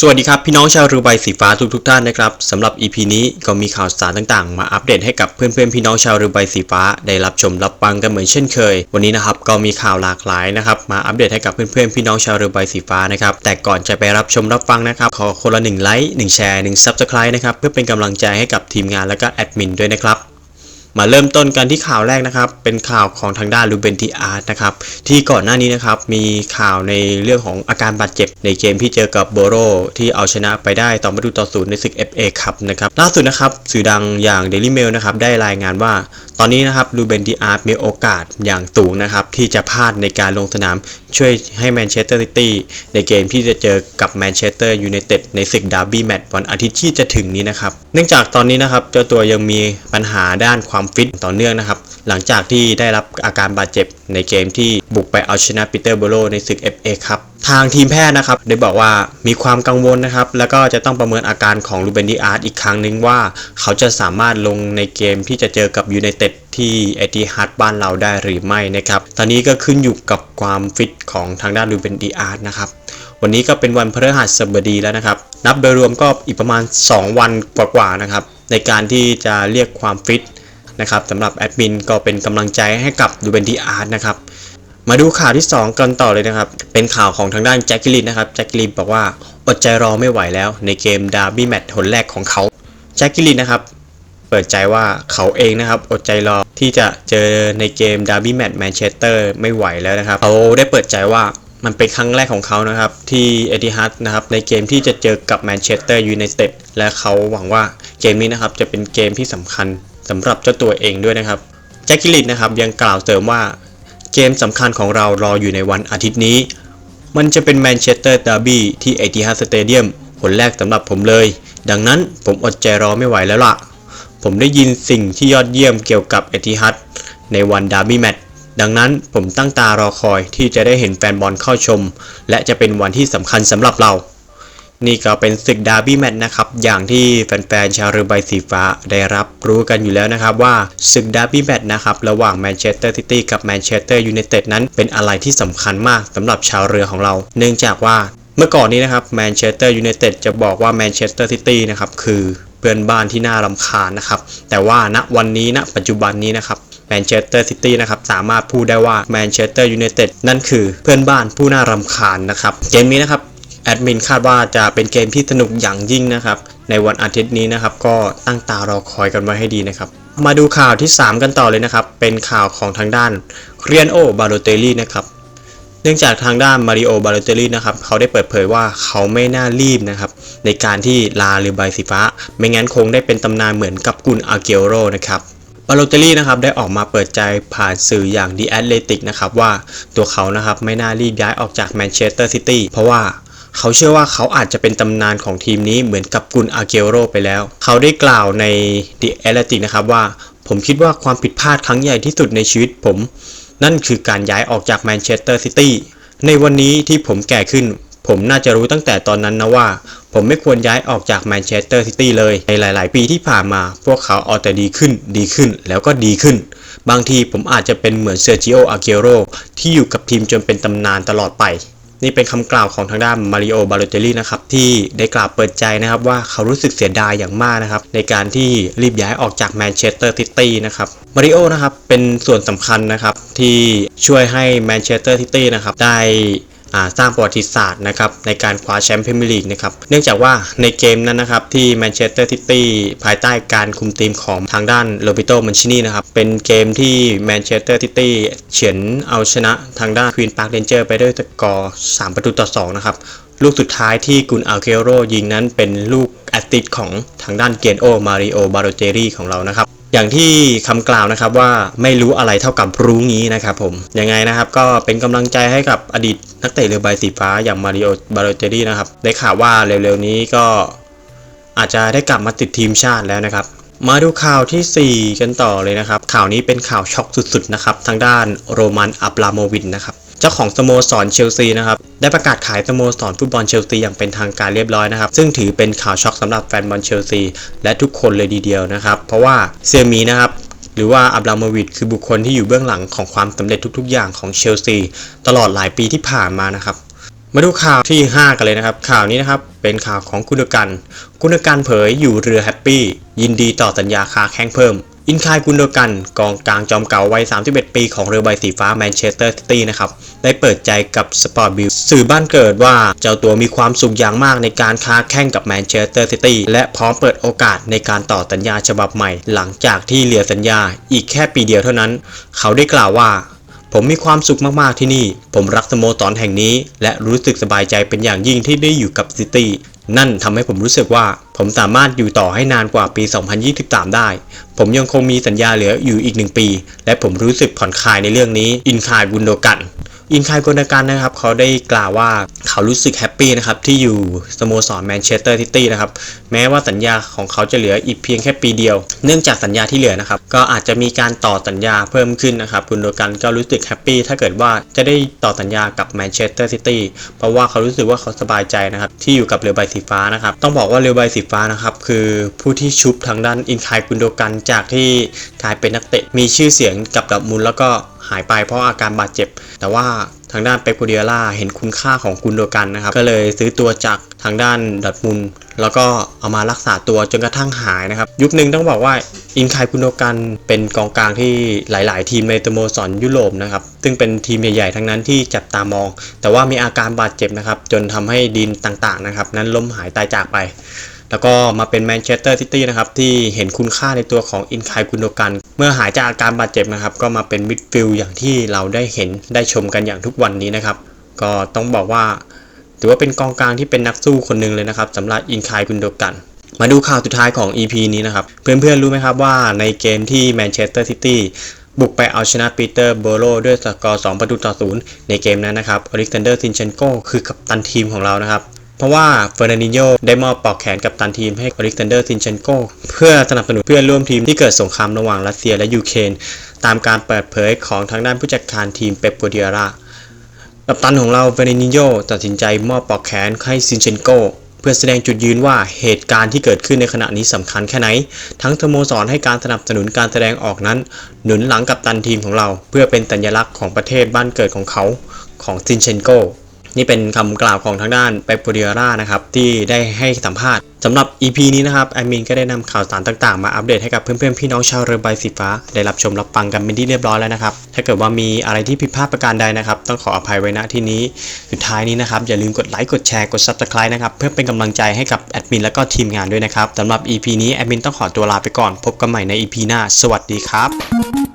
สวัสดีครับ พี่น้องชาวรูใบสีฟ้าทุกทท่านนะครับสำหรับ EP นี้ก็มีข่าวสารต่างๆ มาอัปเดตให้กับเพื่อนๆพี่น้องชาวรูใบสีฟ้าได้รับชมรับฟังกันเหมือนเช่นเคย วันนี้นะครับก็มีข่าวหลากหลายนะครับมาอัปเดตให้กับเพื่อนๆพี่น้องชาวรูใบสีฟ้านะครับแต่ก่อนจะไปรับชมรับฟังนะครับขอคนละ1ไลค์1แชร์1 Subscribe นะครับเพื่อเป็นกำลังใจให้กับทีมงานและก็แอดมินด้วยนะครับ มาเริ่มต้นกันที่ข่าวแรกนะครับ เป็นข่าวของทางด้านลูเบนทีอาร์ตนะครับ ที่ก่อนหน้านี้นะครับ มีข่าวในเรื่องของอาการบาดเจ็บ ในเกมที่เจอกับโบโรที่เอาชนะไปได้ต่อประตูต่อศูนย์ในศึก FA ครับนะครับ ล่าสุดนะครับ สื่อดังอย่าง Daily Mail นะครับ ได้รายงานว่า ตอนนี้นะครับลูเบนทีอาร์ตมีโอกาสอย่างสูงนะครับ ที่จะพลาดในการลงสนามช่วยให้แมนเชสเตอร์ซิตี้ในเกมที่จะเจอกับแมนเชสเตอร์ยูไนเต็ดในศึกดาร์บี้แมตช์วันอาทิตย์ที่จะถึงนี้นะครับ เนื่องจากตอนนี้นะครับเจ้าตัวยังมีปัญหาด้านความฟิตต่อเนื่องนะครับ หลังจากที่ได้รับอาการบาดเจ็บในเกมที่บุกไปเอาชนะปีเตอร์โบโลในศึก FA ครับทางทีมแพทย์นะครับได้บอกว่ามีความกังวลนะครับ แล้วก็จะต้องประเมินอาการของลูเบนดีอาร์ตอีกครั้งหนึ่งว่า เขาจะสามารถลงในเกมที่จะเจอกับยูไนเต็ดที่เอติฮัดบ้านเราได้หรือไม่นะครับ ตอนนี้ก็ขึ้นอยู่กับความฟิตของทางด้านลูเบนดีอาร์ตนะครับ วันนี้ก็เป็นวันพฤหัสบดีแล้วนะครับ นับโดยรวมก็อีกประมาณ 2 วันกว่าๆนะครับ ในการที่จะเรียกความฟิต นะครับสำหรับแอดมินก็เป็นกำลังใจให้กับดูเบนดีอาร์ตนะครับมาดูข่าวที่ 2 กันต่อเลยนะครับ เป็นข่าวของทางด้านแจ็คกิลินนะครับแจ็คกิลินบอกว่าอดใจรอไม่ไหวแล้วในเกมดาร์บี้แมตช์หนแรกของเขาแจ็คกิลินนะครับเปิดใจว่าเขาเองนะครับอดใจรอที่จะเจอในเกมดาร์บี้แมตช์แมนเชสเตอร์ไม่ไหวแล้วนะครับเขาได้เปิดใจว่ามันเป็นครั้งแรกของเขานะครับที่เอติฮัดนะครับในเกมที่จะเจอกับแมนเชสเตอร์ยูไนเต็ดและเขาหวังว่าเกมนี้นะครับจะเป็นเกมที่สำคัญ สำหรับเจ้าตัวเองด้วยนะครับแจ็คกิลินนะครับยังกล่าวเสริมว่าเกมสำคัญของเรารออยู่ในวันอาทิตย์นี้ มันจะเป็นแมนเชสเตอร์ดาร์บี้ที่เอติฮัดสเตเดียมผลแรกสำหรับผมเลย ดังนั้นผมอดใจรอไม่ไหวแล้วล่ะ ผมได้ยินสิ่งที่ยอดเยี่ยมเกี่ยวกับเอติฮัดในวันดาร์บี้แมตช์ดังนั้นผมตั้งตารอคอยที่จะได้เห็นแฟนบอลเข้าชม และจะเป็นวันที่สำคัญสำหรับเรา นี่ก็เป็นศึกดาร์บี้แมตช์นะครับอย่างที่แฟนๆชาวเรือใบสีฟ้าได้รับรู้กันอยู่แล้วนะครับว่าศึกดาร์บี้แมตช์นะครับระหว่างแมนเชสเตอร์ซิตี้กับแมนเชสเตอร์ยูไนเต็ดนั้นเป็นอะไรที่สำคัญมากสำหรับชาวเรือของเรา เนื่องจากว่าเมื่อก่อนนี้นะครับแมนเชสเตอร์ยูไนเต็ดจะบอกว่าแมนเชสเตอร์ซิตี้นะครับคือเพื่อนบ้านที่น่ารำคาญนะครับ แต่ว่าณวันนี้ณปัจจุบันนี้นะครับแมนเชสเตอร์ซิตี้นะครับสามารถพูดได้ว่าแมนเชสเตอร์ยูไนเต็ดนั่นคือเพื่อนบ้านผู้น่ารำคาญนะครับเกมนี้นะครับ แอดมินคาดว่าจะเป็นเกมที่สนุกอย่างยิ่งนะครับ ในวันอาทิตย์นี้นะครับ ก็ตั้งตารอคอยกันไว้ให้ดีนะครับ มาดูข่าวที่ 3 กันต่อเลยนะครับ เป็นข่าวของทางด้านเรียนโอบาโลเตลี่นะครับเนื่องจากทางด้านมาริโอบาโลเตลี่นะครับเขาได้เปิดเผยว่าเขาไม่น่ารีบนะครับ ในการที่ลาหรือใบสีฟ้า ไม่งั้นคงได้เป็นตำนานเหมือนกับกุนอาเกโรนะครับบาโลเตลี่นะครับได้ออกมาเปิดใจผ่านสื่ออย่าง The Athletic นะครับว่าตัวเขานะครับไม่น่ารีบย้ายออกจากแมนเชสเตอร์ซิตี้เพราะว่า เขาเชื่อว่าเขาอาจจะเป็นตำนานของทีมนี้เหมือนกับกุนอาเกโรไปแล้ว เขาได้กล่าวใน The Athletic นะครับว่า ผมคิดว่าความผิดพลาดครั้งใหญ่ที่สุดในชีวิตผม นั่นคือการย้ายออกจากแมนเชสเตอร์ซิตี้ในวันนี้ที่ผมแก่ขึ้น ผมน่าจะรู้ตั้งแต่ตอนนั้นนะว่า ผมไม่ควรย้ายออกจากแมนเชสเตอร์ซิตี้เลย ในหลาย ๆ ปีที่ผ่านมา พวกเขาเอาแต่ดีขึ้น ดีขึ้นแล้วก็ดีขึ้น บางทีผมอาจจะเป็นเหมือนเซอร์จิโออาเกโรที่อยู่กับทีมจนเป็นตำนานตลอดไป นี่เป็นคำกล่าวของทางด้านมาริโอบาโลเตลลี่นะครับที่ได้กล่าวเปิดใจนะครับว่าเขารู้สึกเสียดายอย่างมากนะครับในการที่รีบย้ายออกจากแมนเชสเตอร์ซิตี้นะครับมาริโอนะครับเป็นส่วนสำคัญนะครับที่ช่วยให้แมนเชสเตอร์ซิตี้นะครับได้ สร้างประวัติศาสตร์นะครับในการคว้าแชมป์พรีเมียร์ลีกนะครับเนื่องจากว่าในเกมนั้นนะครับที่แมนเชสเตอร์ซิตี้ภายใต้การคุมทีมของทางด้านโรบิโตมันชินีนะครับเป็นเกมที่แมนเชสเตอร์ซิตี้เฉือนเอาชนะทางด้านควีนพาร์คเรนเจอร์ไปด้วยสกอร์3ประตูต่อ 2 นะครับลูกสุดท้ายที่กุนอัลเคโรยิงนั้นเป็นลูกแอตติสของทางด้านเกนโอมาริโอบาโรเจรีของเรานะครับ อย่างที่คำกล่าวนะครับว่าไม่รู้อะไรเท่ากับรู้งี้นะครับผมยังไงนะครับก็เป็นกำลังใจให้กับอดีตนักเตะเรือใบสีฟ้าอย่างมาริโอบาโรเจรีนะครับได้ข่าวว่าเร็วๆนี้ก็อาจจะได้กลับมาติดทีมชาติแล้วนะครับมาดูข่าวทีสี่ 4 กันต่อเลยนะครับ ข่าวนี้เป็นข่าวช็อกสุดๆนะครับ ทางด้านโรมันอับราโมวินนะครับ เจ้าของสโมสรเชลซีนะครับได้ประกาศขายสโมสรฟุตบอลเชลซีอย่างเป็นทางการเรียบร้อยนะครับ ซึ่งถือเป็นข่าวช็อกสำหรับแฟนบอลเชลซีและทุกคนเลยทีเดียวนะครับ เพราะว่าเซมีนะครับหรือว่าอับราโมวิชคือบุคคลที่อยู่เบื้องหลังของความสำเร็จทุก ๆ อย่างของเชลซีตลอดหลายปีที่ผ่านมานะครับมาดูข่าวที่ 5 กันเลยนะครับ ข่าวนี้นะครับเป็นข่าวของกุนกัน กุนกันเผยอยู่เรือแฮปปี้ยินดีต่อสัญญาคาแข้งเพิ่ม อินคายกุนโดกันกองกลางจอมเก่าวัย 31 ปีของเรือใบสีฟ้าแมนเชสเตอร์ซิตี้นะครับ ได้เปิดใจกับสปอร์ตบิลสื่อบ้านเกิดว่าเจ้าตัวมีความสุขอย่างมากในการค้าแข่งกับแมนเชสเตอร์ซิตี้และพร้อมเปิดโอกาสในการต่อสัญญาฉบับใหม่ หลังจากที่เหลือสัญญาอีกแค่ปีเดียวเท่านั้น เขาได้กล่าวว่าผมมีความสุขมาก ๆ ที่นี่ ผมรักสโมสรแห่งนี้ และรู้สึกสบายใจเป็นอย่างยิ่งที่ได้อยู่กับซิตี้ นั่นทำให้ผมรู้สึกว่าผมสามารถอยู่ต่อให้นานกว่าปี 2023 ได้ ผมยังคงมีสัญญาเหลืออยู่อีกหนึ่งปี และผมรู้สึกผ่อนคลายในเรื่องนี้ อินคายบุนโดกัน อินคายกุนกันนะครับ เขาได้กล่าวว่าเขารู้สึกแฮปปี้นะครับ ที่อยู่สโมสรแมนเชสเตอร์ซิตี้นะครับ แม้ว่าสัญญาของเขาจะเหลืออีกเพียงแค่ปีเดียว เนื่องจากสัญญาที่เหลือนะครับ ก็อาจจะมีการต่อสัญญาเพิ่มขึ้นนะครับกุนโดกันก็รู้สึกแฮปปี้ถ้าเกิดว่าจะได้ต่อสัญญากับแมนเชสเตอร์ซิตี้เพราะว่าเขารู้สึกว่าเขาสบายใจนะครับ ที่อยู่กับเรือใบสีฟ้านะครับ ต้องบอกว่าเรือใบสีฟ้านะครับคือผู้ที่ชุบทางด้านอินคายกุนโดกันจากที่กลายเป็นนักเตะมีชื่อเสียงกับดับมุลแล้วก็ หายไปเพราะอาการบาดเจ็บ แต่ว่าทางด้านเปปโกเดียล่าเห็นคุณค่าของกุนโดกันนะครับ ก็เลยซื้อตัวจากทางด้านดัตมุลแล้วก็เอามารักษาตัวจนกระทั่งหายนะครับ ยุคหนึ่งต้องบอกว่าอินคายกุนโดกันเป็นกองกลางที่หลาย ๆ ทีมในสโมสรยุโรปนะครับ ซึ่งเป็นทีมใหญ่ ๆ ทั้งนั้นที่จับตามอง แต่ว่ามีอาการบาดเจ็บนะครับ จนทำให้ดินต่าง ๆ นะครับ นั้นล้มหายตายจากไปแล้วก็มาเป็นแมนเชสเตอร์ซิตี้นะครับ ที่เห็นคุณค่าในตัวของอินคายกุนโดกัน เมื่อหายจากอาการบาดเจ็บนะครับ ก็มาเป็นมิดฟิลด์อย่างที่เราได้เห็นได้ชมกันอย่างทุกวันนี้นะครับ ก็ต้องบอกว่าถือว่าเป็นกองกลางที่เป็นนักสู้คนหนึ่งเลยนะครับสำหรับอินคายกุนโดกัน มาดูข่าวสุดท้ายของ EP นี้นะครับ เพื่อนๆรู้ไหมครับว่าในเกมที่แมนเชสเตอร์ซิตี้บุกไปเอาชนะปีเตอร์โบโลด้วยสกอร์ 2 ประตูต่อ 0 ในเกมนั้นนะครับอเล็กซานเดอร์ซินเชนโกคือกัปตันทีมของเรานะครับ เพราะว่าเฟอร์นันดิโญได้มอบปลอกแขนกับตันทีมให้อเล็กซานเดอร์ซินเชนโกเพื่อสนับสนุนเพื่อนร่วมทีมที่เกิดสงครามระหว่างรัสเซียและยูเครนตามการเปิดเผยของทางด้านผู้จัดการทีมเปปโกเดียรากัปตันของเราเฟอร์นิโยตัดสินใจมอบปลอกแขนให้ซินเชนโกเพื่อแสดงจุดยืนว่าเหตุการณ์ที่เกิดขึ้นในขณะนี้สำคัญแค่ไหน ทั้งสโมสรให้การสนับสนุนการแสดงออกนั้น หนุนหลังกัปตันทีมของเรา เพื่อเป็นสัญลักษณ์ของประเทศบ้านเกิดของเขาของซินเชนโก นี่เป็นคำกล่าวของทางด้านเปปโปเดียร่านะครับที่ได้ให้สัมภาษณ์สำหรับ EP นี้นะครับแอดมินก็ได้นำข่าวสารต่างๆ มาอัปเดตให้กับเพื่อนๆพี่น้องชาวเรือใบสีฟ้า ได้รับชมรับฟังกันเป็นที่เรียบร้อยแล้วนะครับ ถ้าเกิดว่ามีอะไรที่ผิดพลาดประการใดนะครับ ต้องขออภัยไว้ณที่นี้ สุดท้ายนี้นะครับ อย่าลืมกดไลค์กดแชร์กด Subscribe นะครับ เพื่อเป็นกำลังใจให้กับแอดมินและก็ทีมงานด้วยนะครับสำหรับ EP นี้แอดมินต้องขอตัวลาไปก่อน พบกันใหม่ใน EP หน้า สวัสดีครับ